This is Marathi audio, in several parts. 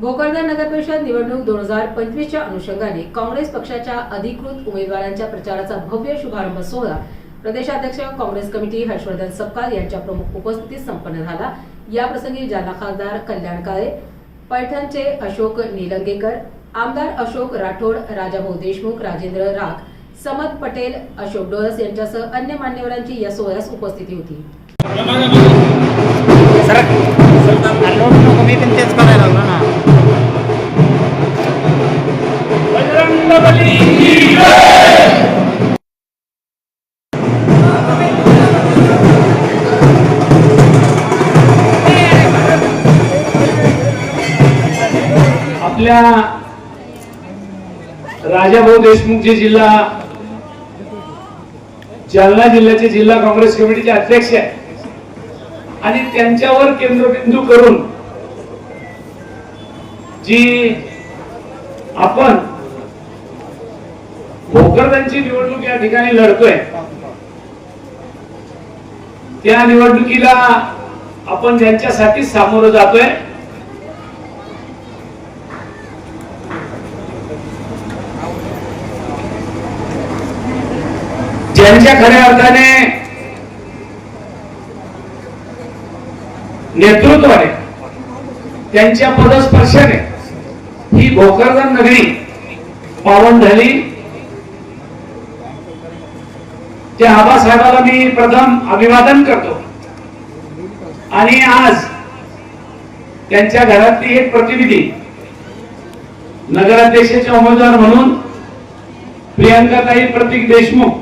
भोकरदन नगर परिषद निवडणूक दोन हजार पंचवीसच्या अनुषंगाने काँग्रेस पक्षाच्या अधिकृत उमेदवारांच्या प्रचाराचा भव्य शुभारंभ सोहळा प्रदेशाध्यक्ष काँग्रेस कमिटी हर्षवर्धन सपकाळ यांच्या प्रमुख उपस्थितीत संपन्न झाला. याप्रसंगी जालना खासदार कल्याण काळे पैठणचे अशोक निलंगेकर आमदार अशोक राठोड राजाभाऊ देशमुख राजेंद्र राख समद पटेल अशोक डोळस यांच्यासह अन्य मान्यवरांची या सोहळ्यास उपस्थिती होती. आपल्या राजाभाऊ देशमुख जे जिल्हा जालना जिल्ह्याचे जिल्हा काँग्रेस कमिटीचे अध्यक्ष आहेत. आणि त्यांच्यावर केंद्रबिंदू करून जी आपण भोकरदांची निवडणूक या ठिकाणी लढतोय त्या निवडणुकीला आपण ज्यांच्यासाठी सामोरं जातोय ज्यांच्या खऱ्या अर्थाने नेतृत्वाने त्यांच्या पदस्पर्शाने ही भोकरदन नगरी पावन झाली. त्या आबासाहेबाला मी प्रथम अभिवादन करतो. आणि आज त्यांच्या घरातली एक प्रतिनिधी नगराध्यक्षाचे उमेदवार म्हणून प्रियंकाताई प्रतीक देशमुख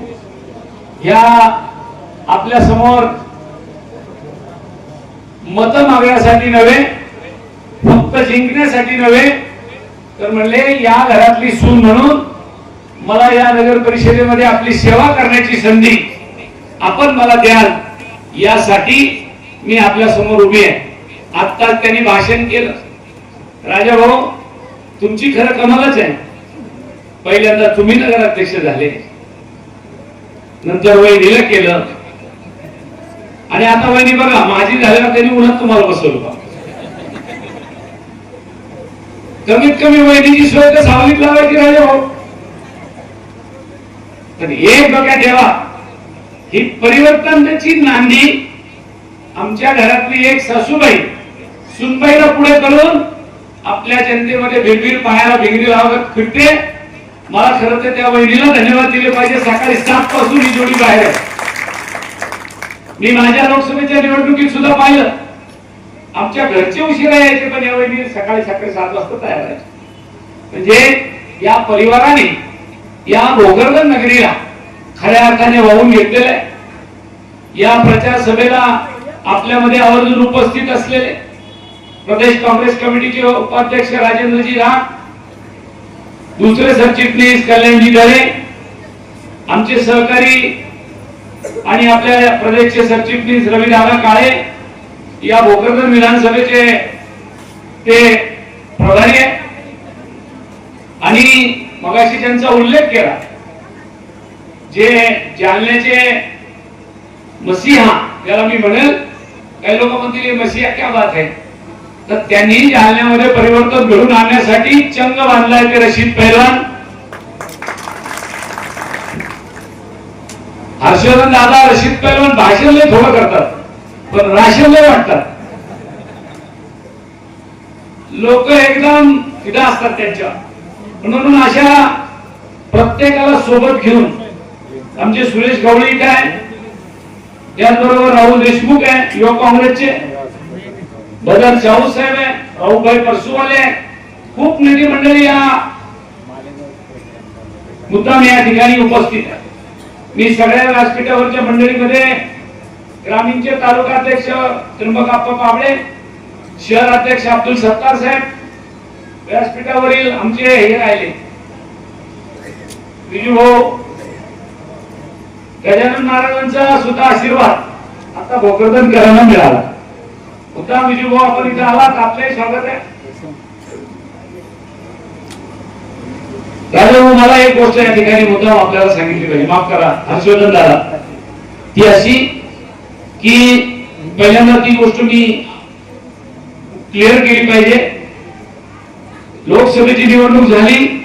या आपल्यासमोर मत मागण्यासाठी नव्हे फक्त जिंकण्यासाठी नव्हे तर म्हणले या घरातली सून म्हणून मला या नगर परिषदेमध्ये आपली सेवा करण्याची संधी आपण मला द्याल यासाठी मी आपल्यासमोर उभी आहे. आत्ताच त्यांनी भाषण केलं. राजा भाऊ तुमची खरं कमालच आहे. पहिल्यांदा तुम्ही नगराध्यक्ष झाले. नंतर वहिनीला केलं. आणि आता वहिनी बघा माझी झाल्यावर त्यांनी उन्हात तुम्हाला बसवलं कमीत कमी वहिनीची सोय तर सावलीत लावायची राहिले हो. तर एक बघा ठेवा ही परिवर्तनाची नांदी आमच्या घरातली एक सासूबाई सुनबाईला पुढे करून आपल्या जनतेमध्ये भिरभीर पायाला भिंगरी लावत फिरते. मला खरं तर त्या वहिनीला धन्यवाद दिले पाहिजे. सकाळी सात पासून ही जोडी बाहेर आहे. मी माझ्या लोकसभेच्या निवडणुकीत सुद्धा पाहिलं. आमच्या घरचे उशिरा यायचे पण या वहिनी सकाळी सकाळी सात वाजता तयार व्हायचे म्हणजे या परिवाराने या भोगरदन नगरीला खऱ्या अर्थाने वाहून घेतलेलं आहे. या प्रचार सभेला आपल्यामध्ये आवर्जून उपस्थित असलेले प्रदेश काँग्रेस कमिटीचे उपाध्यक्ष राजेंद्रजी राम दुसरे सरचिटणीस कल्याणजी दळे आमचे सहकारी आणि आपल्या प्रदेशचे सरचिटणीस रविदादा काळे या भोकरदन विधानसभेचे ते प्रभारी आहे आणि मगाशी त्यांचा उल्लेख केला जे जालन्याचे मसीहा याला मी म्हणेल काही लोक म्हणतील मसीहा क्या बात आहे तर त्यांनी जालन्यामध्ये परिवर्तन घडून आणण्यासाठी चंग बांधलाय ते रशीद पैलवान. हर्षवर्धन दादा रशीद पैलवान भाषण थोडं करतात पण राशन लय वाटतात. लोक एकदम फिदा असतात त्यांच्या. म्हणून अशा प्रत्येकाला सोबत घेऊन आमचे सुरेश गवळी काय त्याचबरोबर राहुल देशमुख आहे युवक काँग्रेसचे. बदर शाहू साहेब आहे राहुलभाई परसुवाले आहे. खूप नेते मंडळी या मुद्दाम या ठिकाणी उपस्थित आहे. मी सगळ्या व्यासपीठावरच्या मंडळीमध्ये ग्रामीणचे तालुका अध्यक्ष त्र्यंबक आप्पा पाबळे शहर अध्यक्ष अब्दुल सत्तार साहेब व्यासपीठावरील आमचे हे राहिले. विजू भाऊ गजानन महाराजांचा सुद्धा आशीर्वाद. आता भोकरदन करायला मिळाला. मुद्दा विजू भाऊ आपण इथे आलात आपले स्वागत आहे. राजाभाऊ मला एक गोष्ट या ठिकाणी मुद्दा आपल्याला सांगितली पाहिजे. माफ करा हर्षवर्धन दादा. ती अशी की पहिल्यांदा ती गोष्ट मी क्लिअर केली पाहिजे. लोकसभेची निवडणूक झाली.